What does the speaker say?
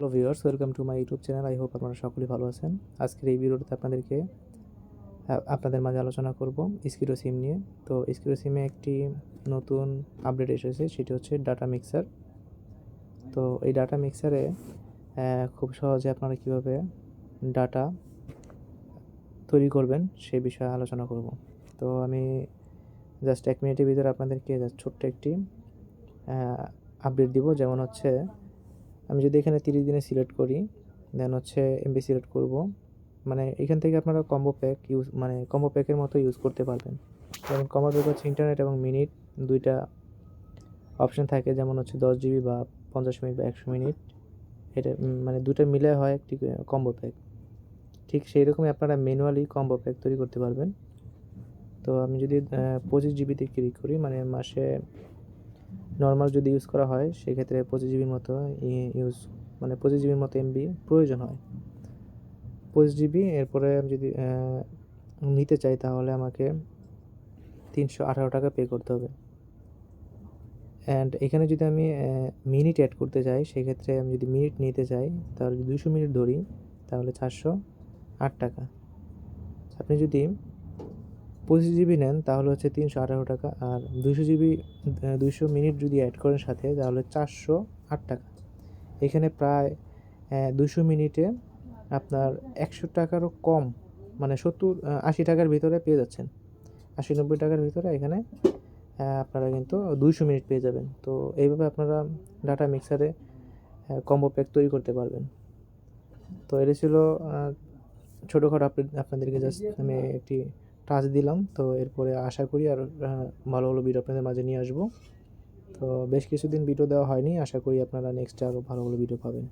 Hello viewers welcome to my YouTube channel I hope আপনারা সকলেই ভালো আছেন। আজকের এই ভিডিওতে আপনাদেরকে আপনাদের মাঝে আলোচনা করব স্কিরো সিম নিয়ে। তো স্কিরো সিমে একটি নতুন আপডেট এসেছে, সেটি হচ্ছে ডাটা মিক্সার তো এই ডাটা মিক্সারে খুব সহজে আপনারা কীভাবে ডাটা তৈরি করবেন সে বিষয়ে আলোচনা করব। তো আমি জাস্ট এক মিনিটের ভিতরে আপনাদেরকে ছোট্ট একটি আপডেট দিব। যেমন হচ্ছে আমি যদি এখানে তিরিশ দিনে সিলেক্ট করি দেন হচ্ছে এমবি সিলেক্ট করব। মানে এখান থেকে আপনারা কম্বো প্যাক ইউজ মানে কম্বো প্যাকের মতো ইউজ করতে পারবেন। যেমন কম্বো প্যাক হচ্ছে ইন্টারনেট এবং মিনিট দুইটা অপশন থাকে, যেমন হচ্ছে দশ জিবি বা পঞ্চাশ মিনিট বা একশো মিনিট এটা মানে দুটো মিলে হয় একটি কম্বো প্যাক ঠিক সেই রকমই আপনারা ম্যানুয়ালি কম্বো প্যাক তৈরি করতে পারবেন। তো আমি যদি পঁচিশ জিবিতে ক্লিক করি মানে মাসে নর্মাল যদি ইউজ করা হয়, সেক্ষেত্রে পঁচিশ জিবির মতো ইউজ মানে পঁচিশ জিবির মতো এমবি প্রয়োজন হয়। পঁচিশ জিবি এরপরে আমি যদি নিতে চাই তাহলে আমাকে তিনশো আঠারো টাকা পে করতে হবে। অ্যান্ড এখানে যদি আমি মিনিট অ্যাড করতে চাই, সেক্ষেত্রে আমি যদি মিনিট নিতে চাই, তাহলে দুশো মিনিট ধরি, তাহলে চারশো আট টাকা। আপনি যদি পঁচিশ জিবি নেন, তাহলে হচ্ছে তিনশো আঠারো টাকা। আর দুশো জিবি দুশো মিনিট যদি অ্যাড করেন সাথে, তাহলে চারশো আট টাকা। এখানে প্রায় দুশো মিনিটে আপনার একশো টাকারও কম মানে সত্তর আশি টাকার ভিতরে পেয়ে যাচ্ছেন। আশি নব্বই টাকার ভিতরে এখানে আপনারা কিন্তু দুইশো মিনিট পেয়ে যাবেন। তো এইভাবে আপনারা ডাটা মিক্সারে কম্বো প্যাক তৈরি করতে পারবেন। তো এটা ছিল ছোটোখাটো আপনাদেরকে জাস্ট আমি একটি টাচ দিলাম। তো এরপরে আশা করি আর ভালো ভালো ভিডিও আপনাদের মাঝে নিয়ে আসব। তো বেশ কিছুদিন ভিডিও দেওয়া হয়নি। আশা করি আপনারা নেক্সট আরও ভালো ভালো ভিডিও পাবেন।